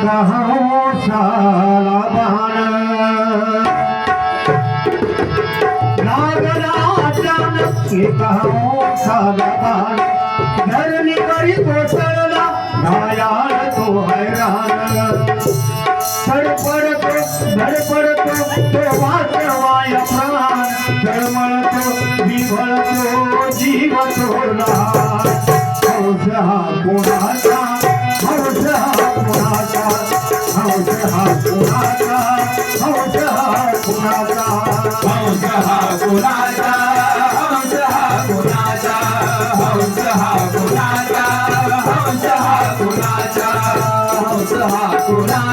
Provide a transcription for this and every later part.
कहो सारा बहाना के कहा साला धरनी करी कोसला नायाल तो हैरान धड़पड़ तो धड़पड़ तो तो ना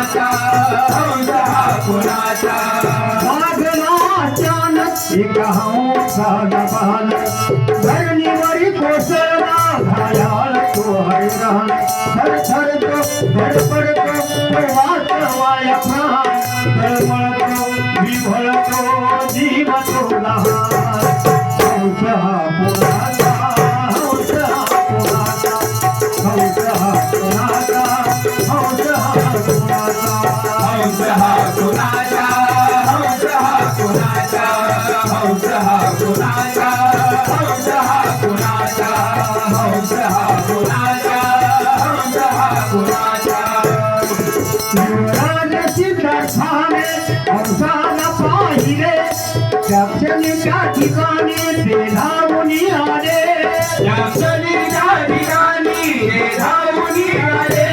कुणाच्या कुणाच्या? मागनाच्या हाऊ साधा पाल धरणीवरी कोसळला तो हरिदान थर थरतो क्षणी ठिकाणी ते धावून आले. या क्षणीच्या ठिकाणी ते धावून आले.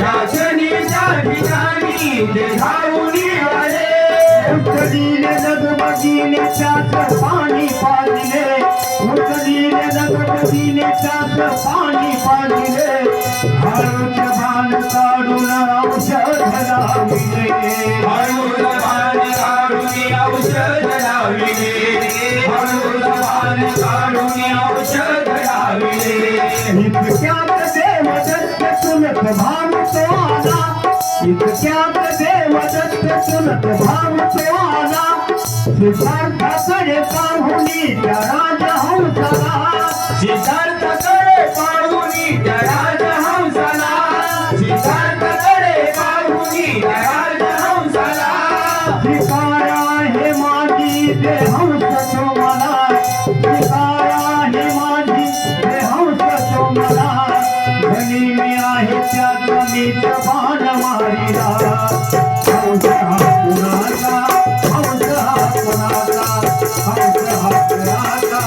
या क्षणीच्या ठिकाणी ते धावून आले पाणी पाजले. उतरले लगबगीने त्याच पाणी पाजले. भारत बाण काढून औषध लावले. सिद्धार्थाकडे पाहुणी त्या राजा हंसाला सिद्धार्थाकडे पाहुणी त्या राजा हंसाला सिद्धार्थाकडे पाहुणी त्या राजा हंसाला धनी मी आहे त्यात मीच बाण मारिला. हंस हा कुणाचा हंस हा कुणाचा हंस हा कुणाचा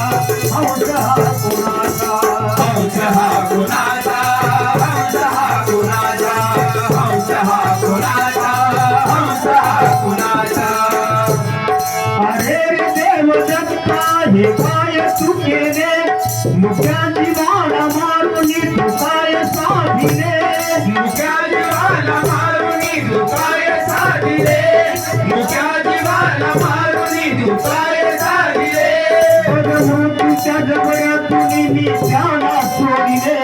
हंस हा कुणाचा हंस हा कुणाचा हंस हा कुणाचा हंस हा कुणाचा हंस हा कुणाचा अरे देव दत्ता हे काय तू केले बगमृत्यूच्या जबऱ्यातून मी त्याला सोडिले.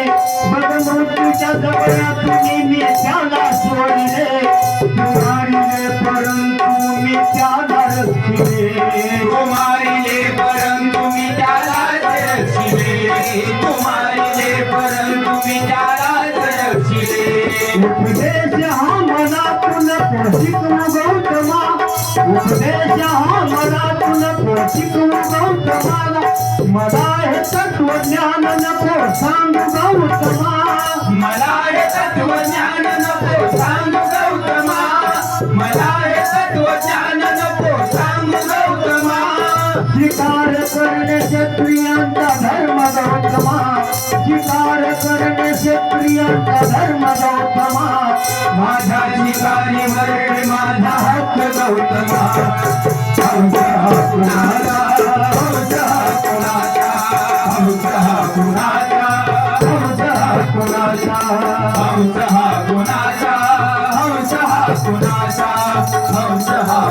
बगमृत्यूच्या जबऱ्यातून मी त्याला सोडिले. तू मारिले परंतु मी त्याला रक्षिले कुमारीले परंतु मी त्याला परंतु मी त्याला उपदेश हा मला हे तत्वज्ञान नको सांगू गौतमा शिकार करणे क्षत्रियांचा धर्म गौतमा शिकार करणे क्षत्रियांचा धर्म गौतमा माझ्या शिकारी वर्ण माझा हक्क गौतमा आमचा कुणाला आमचा कुणाला आमचा कुणाला आमचा